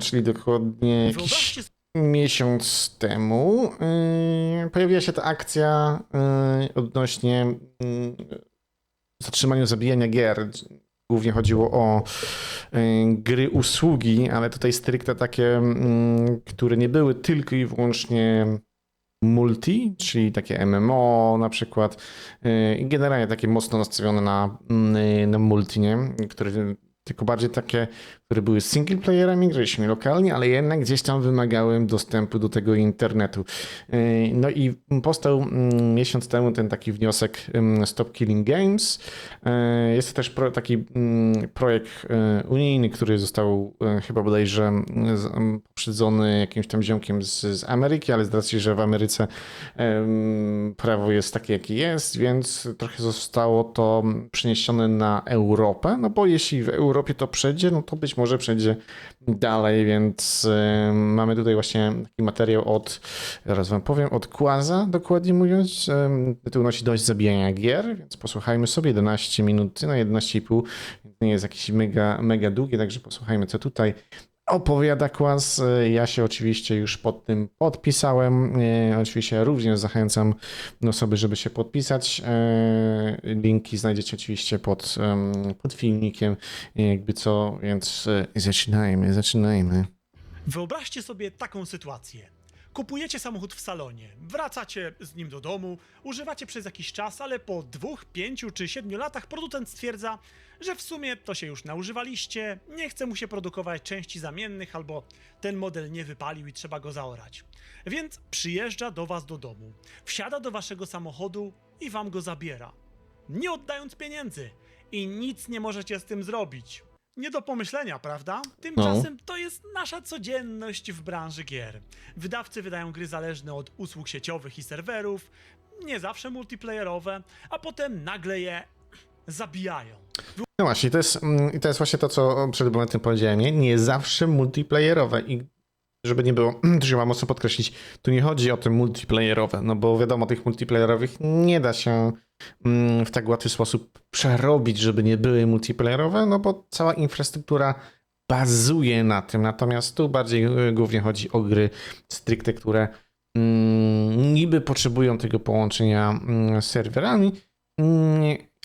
czyli dokładnie jakiś miesiąc temu, yy, pojawiła się ta akcja yy, odnośnie yy, zatrzymania zabijania gier. Głównie chodziło o yy, gry usługi, ale tutaj stricte takie, yy, które nie były tylko i wyłącznie multi, czyli takie MMO na przykład i generalnie takie mocno nastawione na, na multi, nie? Które tylko bardziej takie, które były single playerami, graliśmy lokalnie, ale jednak gdzieś tam wymagały dostępu do tego internetu. Yy, No i powstał mm, miesiąc temu ten taki wniosek Stop Killing Games. Yy, Jest to też taki mm, projekt yy, unijny, który został chyba bodajże mm, poprzedzony jakimś tam ziomkiem z, z Ameryki, ale z racji, że w Ameryce prawo jest takie, jakie jest, więc trochę zostało to przeniesione na Europę, no bo jeśli w Europie to przejdzie, no to być może przejdzie dalej, więc mamy tutaj właśnie taki materiał od, zaraz wam powiem, od Kłaza, dokładnie mówiąc. Tytuł nosi dość zabijania gier, więc posłuchajmy sobie 11 minut na 11,5, nie jest jakiś mega, mega długie, także posłuchajmy, co tutaj opowiada Kłas. Ja się oczywiście już pod tym podpisałem. E, Oczywiście również zachęcam osoby, żeby się podpisać. E, Linki znajdziecie oczywiście pod, pod filmikiem, e, jakby co, więc zaczynajmy, zaczynajmy. Wyobraźcie sobie taką sytuację. Kupujecie samochód w salonie, wracacie z nim do domu, używacie przez jakiś czas, ale po dwóch, pięciu czy siedmiu latach producent stwierdza, że w sumie to się już naużywaliście, nie chce mu się produkować części zamiennych albo ten model nie wypalił i trzeba go zaorać. Więc przyjeżdża do was do domu, wsiada do waszego samochodu i wam go zabiera. Nie oddając pieniędzy i nic nie możecie z tym zrobić. Nie do pomyślenia, prawda? Tymczasem to jest nasza codzienność w branży gier. Wydawcy wydają gry zależne od usług sieciowych i serwerów, nie zawsze multiplayerowe, a potem nagle je zabijają. No właśnie, to jest, mm, i to jest właśnie to, co przed momentem powiedziałem, nie? Nie zawsze multiplayerowe i żeby nie było, to trzeba mocno podkreślić, tu nie chodzi o te multiplayerowe, no bo wiadomo, tych multiplayerowych nie da się mm, w tak łatwy sposób przerobić, żeby nie były multiplayerowe, no bo cała infrastruktura bazuje na tym, natomiast tu bardziej y, głównie chodzi o gry stricte, które mm, niby potrzebują tego połączenia mm, z serwerami,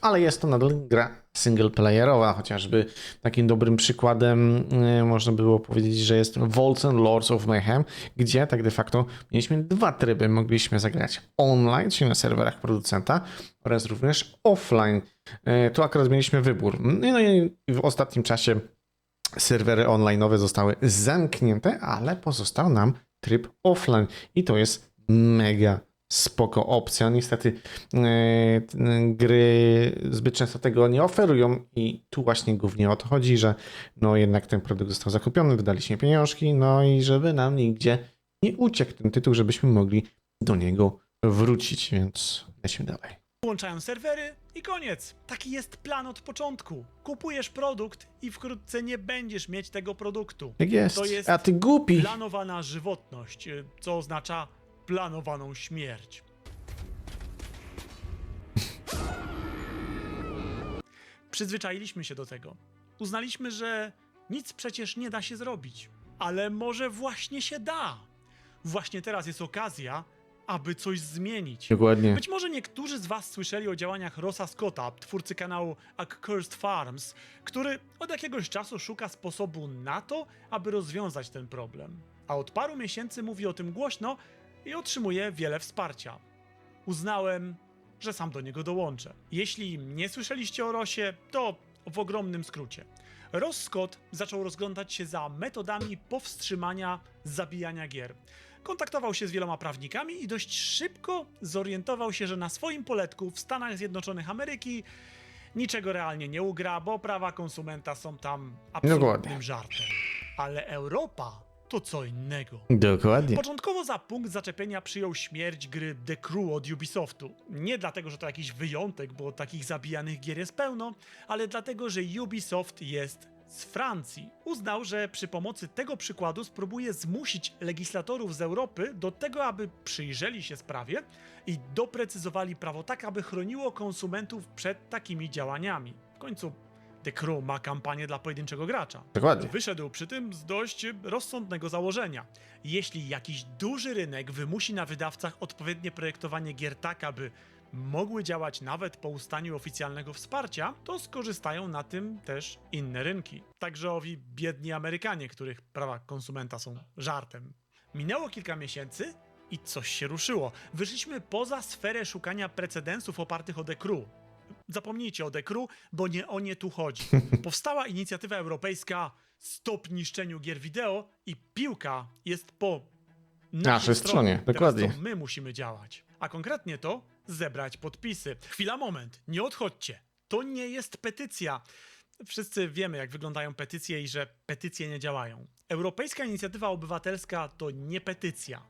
ale jest to nadal gra singleplayerowa, chociażby takim dobrym przykładem y, można było powiedzieć, że jest Volts and Lords of Mayhem, gdzie tak de facto mieliśmy dwa tryby. Mogliśmy zagrać online, czyli na serwerach producenta oraz również offline. Y, Tu akurat mieliśmy wybór. No i w ostatnim czasie serwery online'owe zostały zamknięte, ale pozostał nam tryb offline i to jest mega spoko opcja. Niestety e, gry zbyt często tego nie oferują i tu właśnie głównie o to chodzi, że no jednak ten produkt został zakupiony, wydaliśmy pieniążki, no i żeby nam nigdzie nie uciekł ten tytuł, żebyśmy mogli do niego wrócić, więc lecimy dalej. Włączają serwery i koniec. Taki jest plan od początku. Kupujesz produkt i wkrótce nie będziesz mieć tego produktu. Jak jest? To jest A ty głupi! Planowana żywotność, y, co oznacza planowaną śmierć. Przyzwyczailiśmy się do tego. Uznaliśmy, że nic przecież nie da się zrobić. Ale może właśnie się da. Właśnie teraz jest okazja, aby coś zmienić. Dokładnie. Być może niektórzy z Was słyszeli o działaniach Rossa Scotta, twórcy kanału Accursed Farms, który od jakiegoś czasu szuka sposobu na to, aby rozwiązać ten problem. A od paru miesięcy mówi o tym głośno i otrzymuje wiele wsparcia. Uznałem, że sam do niego dołączę. Jeśli nie słyszeliście o Rosie, to w ogromnym skrócie. Ross Scott zaczął rozglądać się za metodami powstrzymania zabijania gier. Kontaktował się z wieloma prawnikami i dość szybko zorientował się, że na swoim poletku w Stanach Zjednoczonych Ameryki niczego realnie nie ugra, bo prawa konsumenta są tam absolutnym Dokładnie. żartem. Ale Europa to co innego. Dokładnie. Początkowo za punkt zaczepienia przyjął śmierć gry The Crew od Ubisoftu. Nie dlatego, że to jakiś wyjątek, bo takich zabijanych gier jest pełno, ale dlatego, że Ubisoft jest z Francji. Uznał, że przy pomocy tego przykładu spróbuje zmusić legislatorów z Europy do tego, aby przyjrzeli się sprawie i doprecyzowali prawo tak, aby chroniło konsumentów przed takimi działaniami. W końcu Crew ma kampanię dla pojedynczego gracza. Dokładnie. Wyszedł przy tym z dość rozsądnego założenia. Jeśli jakiś duży rynek wymusi na wydawcach odpowiednie projektowanie gier tak, aby mogły działać nawet po ustaniu oficjalnego wsparcia, to skorzystają na tym też inne rynki. Także owi biedni Amerykanie, których prawa konsumenta są żartem. Minęło kilka miesięcy i coś się ruszyło. Wyszliśmy poza sferę szukania precedensów opartych o The Crew. Zapomnijcie o Crew, bo nie o nie tu chodzi. Powstała inicjatywa europejska Stop niszczeniu gier wideo i piłka jest po Naszej stronie, Teraz dokładnie. to my musimy działać. A konkretnie to zebrać podpisy. Chwila, moment, nie odchodźcie. To nie jest petycja. Wszyscy wiemy, jak wyglądają petycje i że petycje nie działają. Europejska Inicjatywa Obywatelska to nie petycja.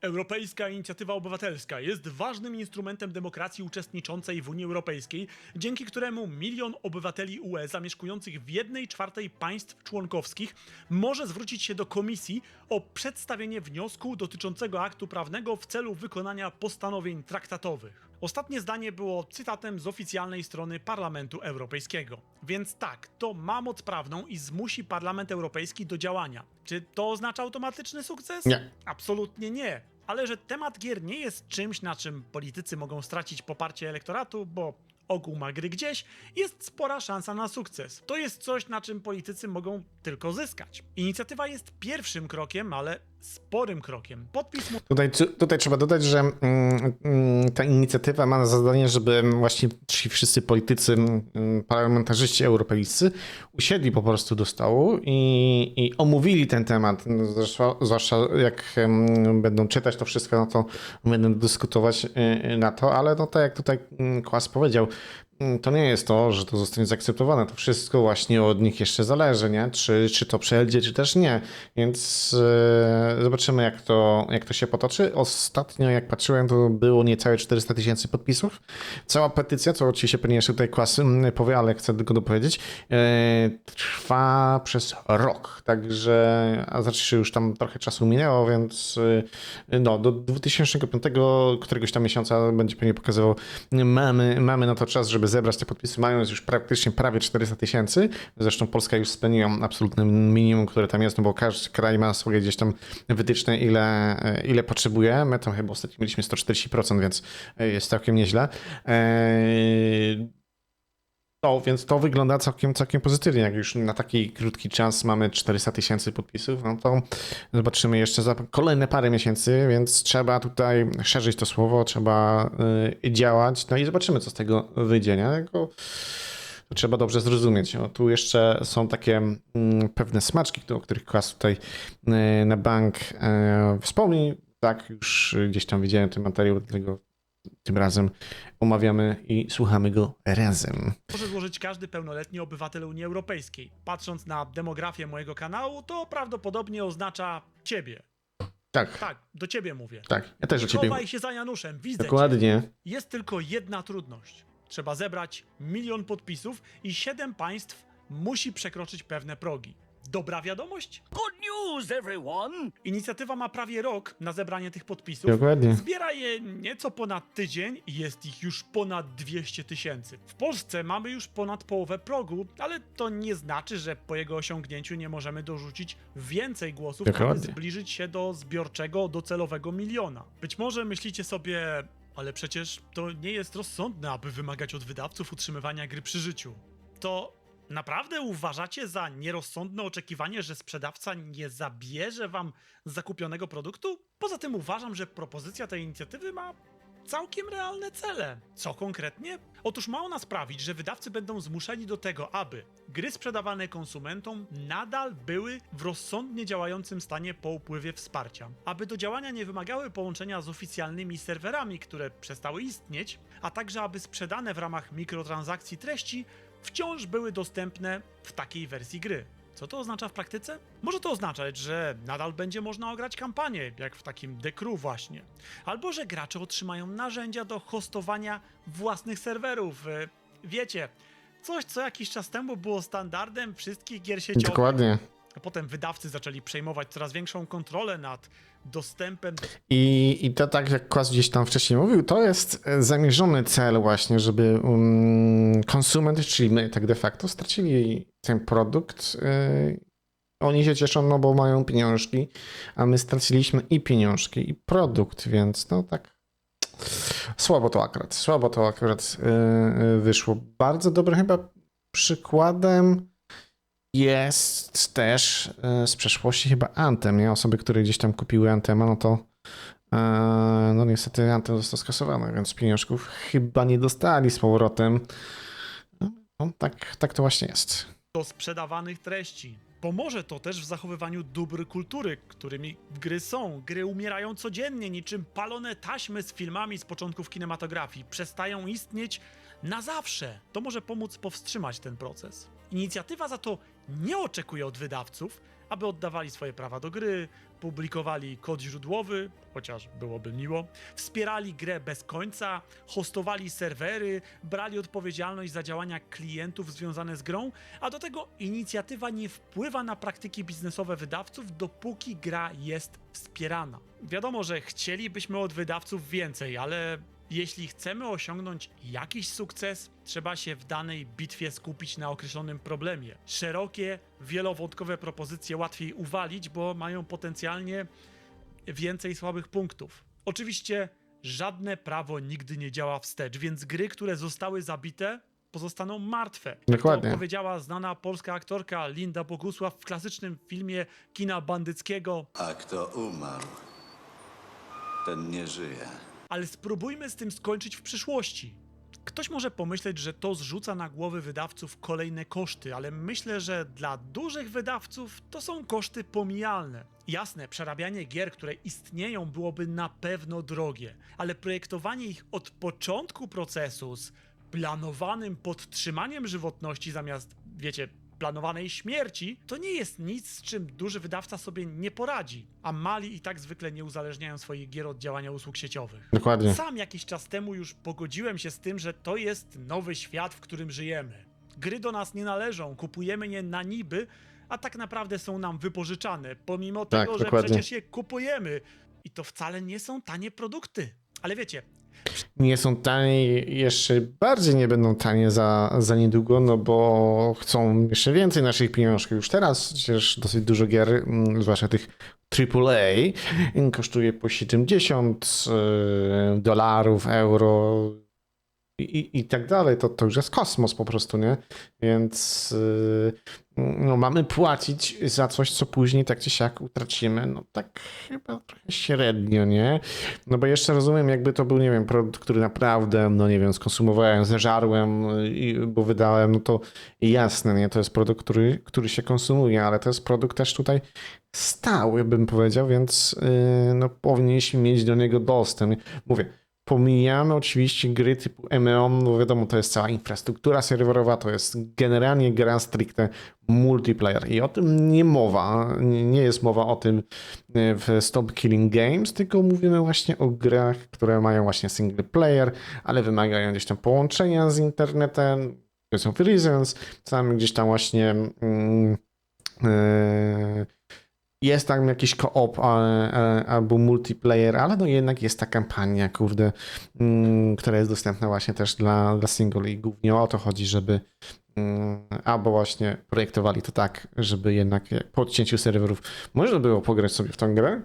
Europejska Inicjatywa Obywatelska jest ważnym instrumentem demokracji uczestniczącej w Unii Europejskiej, dzięki któremu milion obywateli UE zamieszkujących w jednej czwartej państw członkowskich może zwrócić się do Komisji o przedstawienie wniosku dotyczącego aktu prawnego w celu wykonania postanowień traktatowych. Ostatnie zdanie było cytatem z oficjalnej strony Parlamentu Europejskiego. Więc tak, to ma moc prawną i zmusi Parlament Europejski do działania. Czy to oznacza automatyczny sukces? Nie. Absolutnie nie. Ale że temat gier nie jest czymś, na czym politycy mogą stracić poparcie elektoratu, bo ogół ma gry gdzieś, jest spora szansa na sukces. To jest coś, na czym politycy mogą tylko zyskać. Inicjatywa jest pierwszym krokiem, ale sporym krokiem. Podpis Tutaj, tutaj trzeba dodać, że mm, mm, ta inicjatywa ma za zadanie, żeby właśnie ci wszyscy politycy, mm, parlamentarzyści europejscy usiedli po prostu do stołu i, i omówili ten temat. No, Zwłaszcza, zwłaszcza jak będą czytać to wszystko, no to będą dyskutować y, na to, ale no tak jak tutaj Kłas powiedział, to nie jest to, że to zostanie zaakceptowane. To wszystko właśnie od nich jeszcze zależy, nie? Czy, czy to przejdzie, czy też nie. Więc e, zobaczymy, jak to, jak to się potoczy. Ostatnio, jak patrzyłem, to było niecałe 400 tysięcy podpisów. Cała petycja, co oczywiście pewnie jeszcze tutaj Kłas mm, powie, ale chcę tylko dopowiedzieć, e, trwa przez rok. Także, a znaczy już tam trochę czasu minęło, więc e, no, do 2005 któregoś tam miesiąca będzie pewnie pokazywał, mamy, mamy na to czas, żeby zebrać te podpisy, mając już praktycznie prawie 400 tysięcy. Zresztą Polska już spełniła absolutne minimum, które tam jest, no bo każdy kraj ma swoje gdzieś tam wytyczne, ile, ile potrzebuje. My tam chyba ostatnio mieliśmy 140%, więc jest całkiem nieźle. Eee, więc to wygląda całkiem, całkiem pozytywnie. Jak już na taki krótki czas mamy 400 tysięcy podpisów, no to zobaczymy jeszcze za kolejne parę miesięcy, więc trzeba tutaj szerzyć to słowo, trzeba y, działać, no i zobaczymy, co z tego wyjdzie, nie? Tylko trzeba dobrze zrozumieć. O, tu jeszcze są takie mm, pewne smaczki, o których klas tutaj y, na bank y, wspomni. Tak, już gdzieś tam widziałem ten materiał, dlatego tym razem omawiamy i słuchamy go razem. może złożyć każdy pełnoletni obywatel Unii Europejskiej. Patrząc na demografię mojego kanału, to prawdopodobnie oznacza ciebie. Tak, Tak, do ciebie mówię. tak. Ja też o ciebie. chowaj się za Januszem, widzę cię. Dokładnie. Jest tylko jedna trudność. Trzeba zebrać milion podpisów i siedem państw musi przekroczyć pewne progi. Dobra wiadomość? Good news, everyone! Inicjatywa ma prawie rok na zebranie tych podpisów. Dokładnie. Zbiera je nieco ponad tydzień i jest ich już ponad 200 tysięcy. W Polsce mamy już ponad połowę progu, ale to nie znaczy, że po jego osiągnięciu nie możemy dorzucić więcej głosów, aby Dokładnie. zbliżyć się do zbiorczego, docelowego miliona. Być może myślicie sobie, ale przecież to nie jest rozsądne, aby wymagać od wydawców utrzymywania gry przy życiu. To naprawdę uważacie za nierozsądne oczekiwanie, że sprzedawca nie zabierze wam zakupionego produktu? Poza tym uważam, że propozycja tej inicjatywy ma całkiem realne cele. Co konkretnie? Otóż ma ona sprawić, że wydawcy będą zmuszeni do tego, aby gry sprzedawane konsumentom nadal były w rozsądnie działającym stanie po upływie wsparcia. Aby do działania nie wymagały połączenia z oficjalnymi serwerami, które przestały istnieć, a także aby sprzedane w ramach mikrotransakcji treści wciąż były dostępne w takiej wersji gry. Co to oznacza w praktyce? Może to oznaczać, że nadal będzie można ograć kampanię, jak w takim The Crew właśnie. Albo że gracze otrzymają narzędzia do hostowania własnych serwerów. E, Wiecie, coś co jakiś czas temu było standardem wszystkich gier sieciowych. Dokładnie. A potem wydawcy zaczęli przejmować coraz większą kontrolę nad dostępem do I, I to tak jak Kłas gdzieś tam wcześniej mówił, to jest e, zamierzony cel właśnie, żeby um, konsument, czyli my tak de facto stracili ten produkt. y, oni się cieszą, no bo mają pieniążki, a my straciliśmy i pieniążki, i produkt, więc no tak słabo to akurat, słabo to akurat y, y, wyszło. Bardzo dobrym chyba przykładem jest też y, z przeszłości chyba Anthem, nie? Osoby, które gdzieś tam kupiły Anthema, no to e, no niestety Anthem został skasowany, więc pieniążków chyba nie dostali z powrotem. No, tak, tak to właśnie jest. do sprzedawanych treści. Pomoże to też w zachowywaniu dóbr kultury, którymi gry są. Gry umierają codziennie, niczym palone taśmy z filmami z początków kinematografii. Przestają istnieć na zawsze. To może pomóc powstrzymać ten proces. Inicjatywa za to nie oczekuje od wydawców, aby oddawali swoje prawa do gry, publikowali kod źródłowy, chociaż byłoby miło, wspierali grę bez końca, hostowali serwery, brali odpowiedzialność za działania klientów związane z grą, a do tego inicjatywa nie wpływa na praktyki biznesowe wydawców, dopóki gra jest wspierana. Wiadomo, że chcielibyśmy od wydawców więcej, ale jeśli chcemy osiągnąć jakiś sukces, trzeba się w danej bitwie skupić na określonym problemie. Szerokie, wielowątkowe propozycje łatwiej uwalić, bo mają potencjalnie więcej słabych punktów. Oczywiście żadne prawo nigdy nie działa wstecz, więc gry, które zostały zabite, pozostaną martwe. Dokładnie. To powiedziała znana polska aktorka Linda Bogusław w klasycznym filmie kina bandyckiego A kto umarł, ten nie żyje. Ale spróbujmy z tym skończyć w przyszłości. Ktoś może pomyśleć, że to zrzuca na głowy wydawców kolejne koszty, ale myślę, że dla dużych wydawców to są koszty pomijalne. Jasne, przerabianie gier, które istnieją, byłoby na pewno drogie, ale projektowanie ich od początku procesu z planowanym podtrzymaniem żywotności zamiast, wiecie, planowanej śmierci, to nie jest nic, z czym duży wydawca sobie nie poradzi. A mali i tak zwykle nie uzależniają swoich gier od działania usług sieciowych. Dokładnie. Sam jakiś czas temu już pogodziłem się z tym, że to jest nowy świat, w którym żyjemy. Gry do nas nie należą, kupujemy je na niby, a tak naprawdę są nam wypożyczane, pomimo Tak, tego, że dokładnie. przecież je kupujemy. I to wcale nie są tanie produkty. Ale wiecie, nie są tanie, jeszcze bardziej nie będą tanie za, za niedługo, no bo chcą jeszcze więcej naszych pieniążków. Już teraz przecież dosyć dużo gier, mm, zwłaszcza tych AAA, kosztuje po 70 e, dolarów, euro i, i, tak dalej. To, to już jest kosmos po prostu, nie? Więc e, no, mamy płacić za coś, co później tak czy siak utracimy. No tak chyba trochę średnio, nie? No bo jeszcze rozumiem, jakby to był, nie wiem, produkt, który naprawdę, no nie wiem, skonsumowałem, zeżarłem, i, bo wydałem, no to jasne, nie? To jest produkt, który, który się konsumuje, ale to jest produkt też tutaj stały, bym powiedział, więc yy, no powinniśmy mieć do niego dostęp. Mówię, pomijamy oczywiście gry typu MMO, no wiadomo, to jest cała infrastruktura serwerowa, to jest generalnie gra stricte multiplayer. I o tym nie mowa, nie jest mowa o tym e, w Stop Killing Games, tylko mówimy właśnie o grach, które mają właśnie single player, ale wymagają gdzieś tam połączenia z internetem, Because of Reasons, sami gdzieś tam właśnie e, jest tam jakiś co-op albo multiplayer, ale no jednak jest ta kampania, kurde, mm, która jest dostępna właśnie też dla, dla single i głównie o to chodzi, żeby mm, albo właśnie projektowali to tak, żeby jednak po odcięciu serwerów można było pograć sobie w tą grę,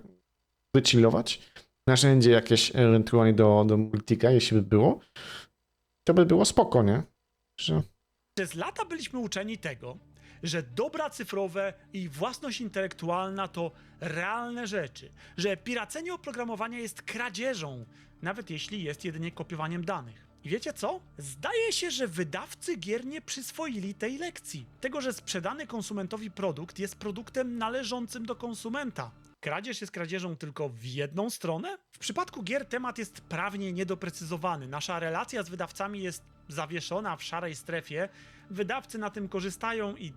wychillować, narzędzie jakieś ewentualnie do, do multika, jeśli by było, to by było spoko, nie? Że Przez lata byliśmy uczeni tego, że dobra cyfrowe i własność intelektualna to realne rzeczy, że piracenie oprogramowania jest kradzieżą, nawet jeśli jest jedynie kopiowaniem danych. I wiecie co? Zdaje się, że wydawcy gier nie przyswoili tej lekcji. Tego, że sprzedany konsumentowi produkt jest produktem należącym do konsumenta. Kradzież jest kradzieżą tylko w jedną stronę? W przypadku gier temat jest prawnie niedoprecyzowany. Nasza relacja z wydawcami jest zawieszona w szarej strefie. Wydawcy na tym korzystają i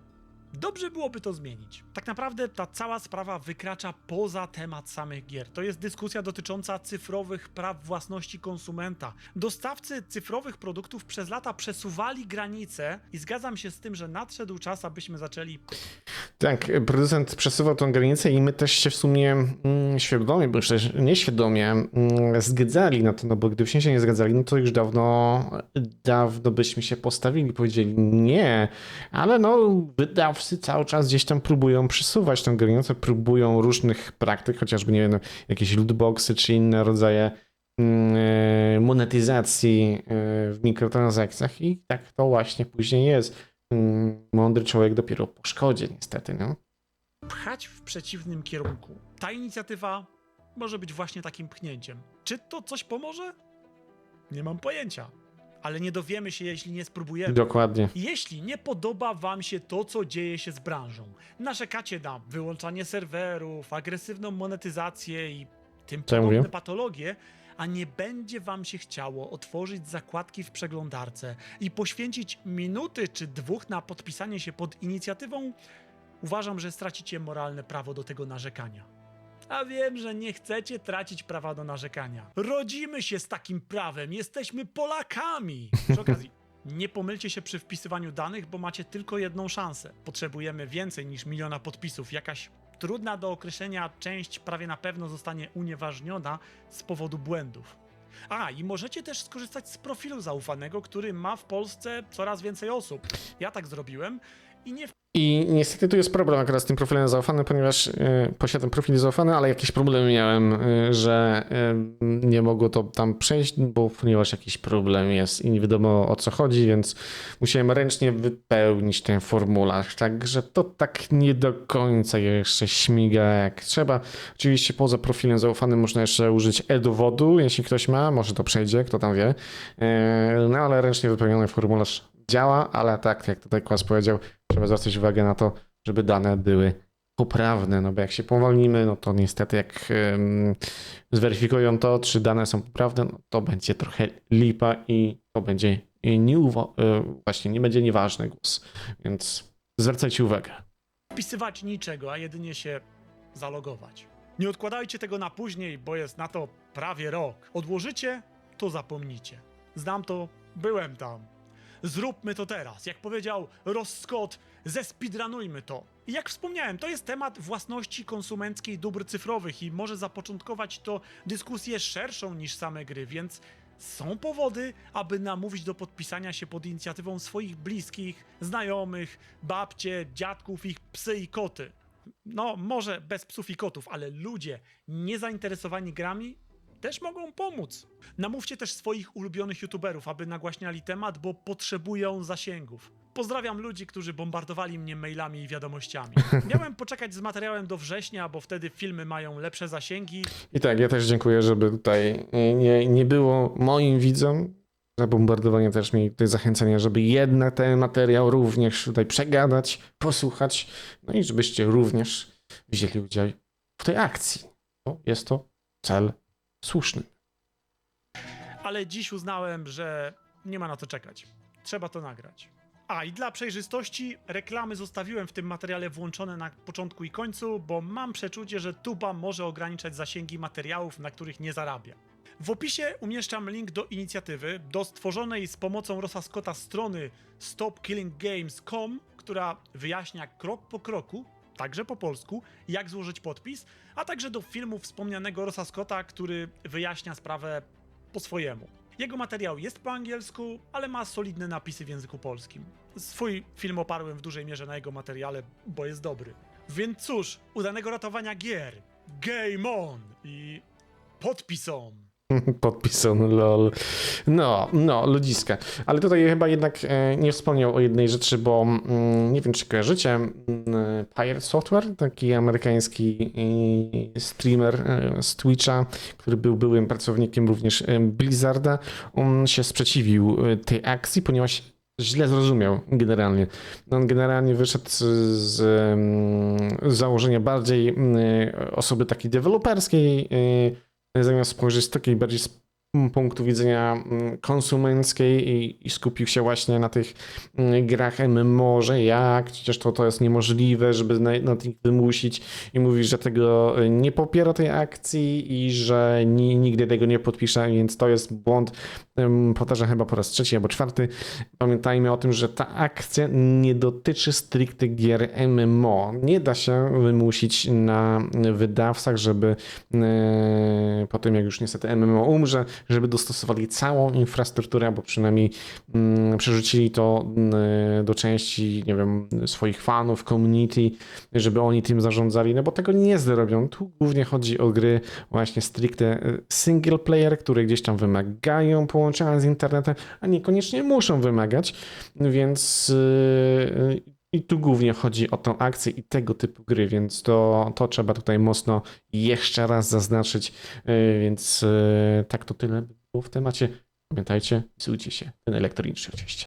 Dobrze byłoby to zmienić. Tak naprawdę ta cała sprawa wykracza poza temat samych gier. To jest dyskusja dotycząca cyfrowych praw własności konsumenta. Dostawcy cyfrowych produktów przez lata przesuwali granice i zgadzam się z tym, że nadszedł czas, abyśmy zaczęli Tak, producent przesuwał tą granicę i my też się w sumie mm, świadomie, bądź też nieświadomie mm, zgadzali na to, no bo gdybyśmy się nie zgadzali, no to już dawno, dawno byśmy się postawili, powiedzieli nie, ale no wydawcy cały czas gdzieś tam próbują przesuwać tą granicę, próbują różnych praktyk, chociażby nie wiem, no, jakieś lootboxy czy inne rodzaje mm, e, monetyzacji e, w mikrotransakcjach i tak to właśnie później jest. Mądry człowiek dopiero po szkodzie, niestety, no. pchać w przeciwnym kierunku. Ta inicjatywa może być właśnie takim pchnięciem. Czy to coś pomoże? Nie mam pojęcia. Ale nie dowiemy się, jeśli nie spróbujemy. Dokładnie. Jeśli nie podoba Wam się to, co dzieje się z branżą, narzekacie na wyłączanie serwerów, agresywną monetyzację i tym Co ja podobne mówię? patologie, a nie będzie Wam się chciało otworzyć zakładki w przeglądarce i poświęcić minuty czy dwóch na podpisanie się pod inicjatywą, uważam, że stracicie moralne prawo do tego narzekania. A wiem, że nie chcecie tracić prawa do narzekania. Rodzimy się z takim prawem, jesteśmy Polakami. Przy okazji, nie pomylcie się przy wpisywaniu danych, bo macie tylko jedną szansę. Potrzebujemy więcej niż miliona podpisów. Jakaś trudna do określenia część prawie na pewno zostanie unieważniona z powodu błędów. A, i możecie też skorzystać z profilu zaufanego, który ma w Polsce coraz więcej osób. Ja tak zrobiłem i nie I niestety tu jest problem akurat z tym profilem zaufanym, ponieważ y, posiadam profil zaufany, ale jakieś problemy miałem, y, że y, nie mogło to tam przejść, bo ponieważ jakiś problem jest i nie wiadomo o co chodzi, więc musiałem ręcznie wypełnić ten formularz. Także to tak nie do końca jeszcze śmiga jak trzeba. Oczywiście poza profilem zaufanym można jeszcze użyć e-dowodu, jeśli ktoś ma, może to przejdzie, kto tam wie. Y, No ale ręcznie wypełniony formularz działa, ale tak jak tutaj Kłas powiedział, trzeba zwracać uwagę na to, żeby dane były poprawne, no bo jak się powolnimy, no to niestety jak zweryfikują to, czy dane są poprawne, no to będzie trochę lipa i to będzie nie właśnie nie będzie nieważny głos, więc zwracajcie uwagę. wpisywać niczego, a jedynie się zalogować. Nie odkładajcie tego na później, bo jest na to prawie rok. Odłożycie, to zapomnicie. Znam to, byłem tam. Zróbmy to teraz. Jak powiedział Ross Scott, zespeedrunujmy to. I jak wspomniałem, to jest temat własności konsumenckiej dóbr cyfrowych i może zapoczątkować to dyskusję szerszą niż same gry, więc są powody, aby namówić do podpisania się pod inicjatywą swoich bliskich, znajomych, babcie, dziadków, ich psy i koty. No, może bez psów i kotów, ale ludzie niezainteresowani grami też mogą pomóc. Namówcie też swoich ulubionych youtuberów, aby nagłaśniali temat, bo potrzebują zasięgów. Pozdrawiam ludzi, którzy bombardowali mnie mailami i wiadomościami. Miałem poczekać z materiałem do września, bo wtedy filmy mają lepsze zasięgi, I tak, ja też dziękuję, żeby tutaj nie, nie było moim widzom za bombardowanie też mi tutaj zachęcenia, żeby jednak ten materiał również tutaj przegadać, posłuchać, no i żebyście również wzięli udział w tej akcji, bo jest to cel słuszny. ale dziś uznałem, że nie ma na to czekać. Trzeba to nagrać. A i dla przejrzystości reklamy zostawiłem w tym materiale włączone na początku i końcu, bo mam przeczucie, że tuba może ograniczać zasięgi materiałów, na których nie zarabia. W opisie umieszczam link do inicjatywy, do stworzonej z pomocą Rosa Scotta strony stopkillinggames.com, która wyjaśnia krok po kroku, także po polsku, jak złożyć podpis, a także do filmu wspomnianego Rosa Scotta, który wyjaśnia sprawę po swojemu. Jego materiał jest po angielsku, ale ma solidne napisy w języku polskim. Swój film oparłem w dużej mierze na jego materiale, bo jest dobry. Więc cóż, udanego ratowania gier, game on i podpis on. Lol. No, no, ludziska. Ale tutaj chyba jednak e, nie wspomniał o jednej rzeczy, bo mm, nie wiem, czy kojarzycie mm, Pirate Software, taki amerykański e, streamer e, z Twitcha, który był byłym pracownikiem również Blizzarda. On się sprzeciwił tej akcji, ponieważ źle zrozumiał generalnie. On generalnie wyszedł z, mm, założenia bardziej osoby takiej deweloperskiej, zamiast spojrzeć z takiej bardziej z punktu widzenia konsumenckiej i, i skupił się właśnie na tych grach MMO, że jak, przecież to, to jest niemożliwe, żeby na, na tych wymusić i mówi, że tego nie popiera tej akcji i że ni, nigdy tego nie podpisze, więc to jest błąd. Ym, Powtarzam chyba po raz trzeci albo czwarty. Pamiętajmy o tym, że ta akcja nie dotyczy stricte gier MMO. Nie da się wymusić na wydawcach, żeby e, po tym, jak już niestety MMO umrze, żeby dostosowali całą infrastrukturę, albo przynajmniej mm, przerzucili to mm, do części, nie wiem, swoich fanów, community, żeby oni tym zarządzali, no bo tego nie zrobią. Tu głównie chodzi o gry właśnie stricte e, single player, które gdzieś tam wymagają połączenia z internetem, a niekoniecznie muszą wymagać, więc yy, i tu głównie chodzi o tą akcję i tego typu gry, więc to, to trzeba tutaj mocno jeszcze raz zaznaczyć, yy, więc tak to tyle by było w temacie. Pamiętajcie, pisujcie się, ten elektroniczny oczywiście.